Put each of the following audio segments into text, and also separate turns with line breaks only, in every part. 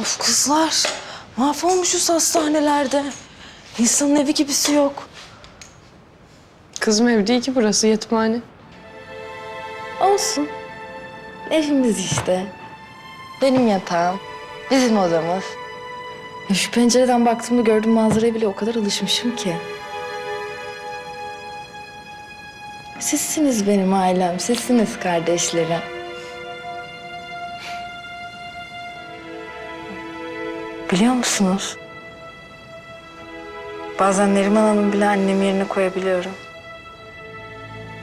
Of kızlar. Mahvolmuşuz hastanelerde. İnsanın evi gibisi yok.
Kızım ev değil ki burası yetimhane.
Olsun. Evimiz işte. Benim yatağım. Bizim odamız. Ya şu pencereden baktığımda gördüğüm manzaraya bile o kadar alışmışım ki. Sizsiniz benim ailem, sizsiniz kardeşlerim. Biliyor musunuz? Bazen Neriman Hanım bile annem yerine koyabiliyorum.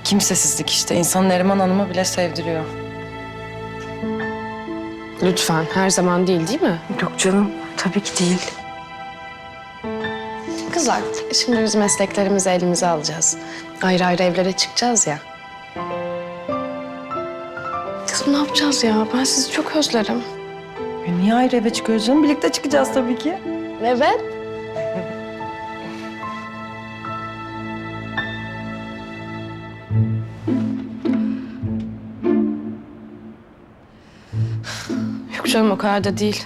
Kimsesizlik işte. İnsan Neriman Hanım'ı bile sevdiriyor.
Lütfen her zaman değil değil mi?
Yok canım, tabii ki değil.
Kızlar şimdi biz mesleklerimizi elimize alacağız. Ayrı ayrı evlere çıkacağız ya. Kızım ne yapacağız ya? Ben sizi çok özlerim.
Ya niye ayrı eve çıkıyoruz canım? Birlikte çıkacağız tabii ki.
Evet. Yok canım o kadar da değil.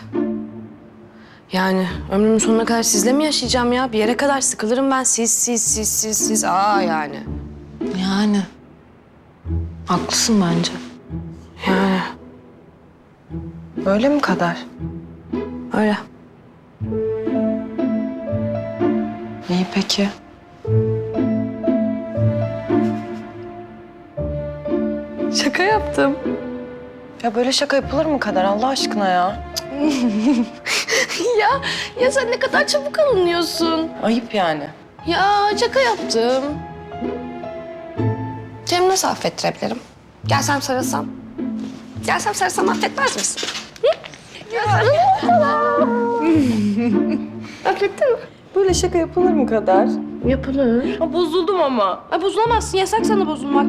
Yani ömrümün sonuna kadar sizle mi yaşayacağım ya? Bir yere kadar sıkılırım ben. Siz, siz, siz, siz, siz. Aa yani.
Yani. Haklısın bence.
Yani
Öyle mi kadar?
öyle.
İyi peki.
Şaka yaptım.
Ya böyle şaka yapılır mı kadar Allah aşkına ya?
Ya, ya sen ne kadar çabuk alınıyorsun.
Ayıp yani.
Ya şaka yaptım. Cem nasıl affettirebilirim? Gelsem sarılsam. Gelsem sarılsam affetmez misin? Affettin mi?
Böyle şaka yapılır mı kadar?
Yapılır.
Ha, bozuldum ama.
Ay bozulamazsın. Yasak sana bozulmak.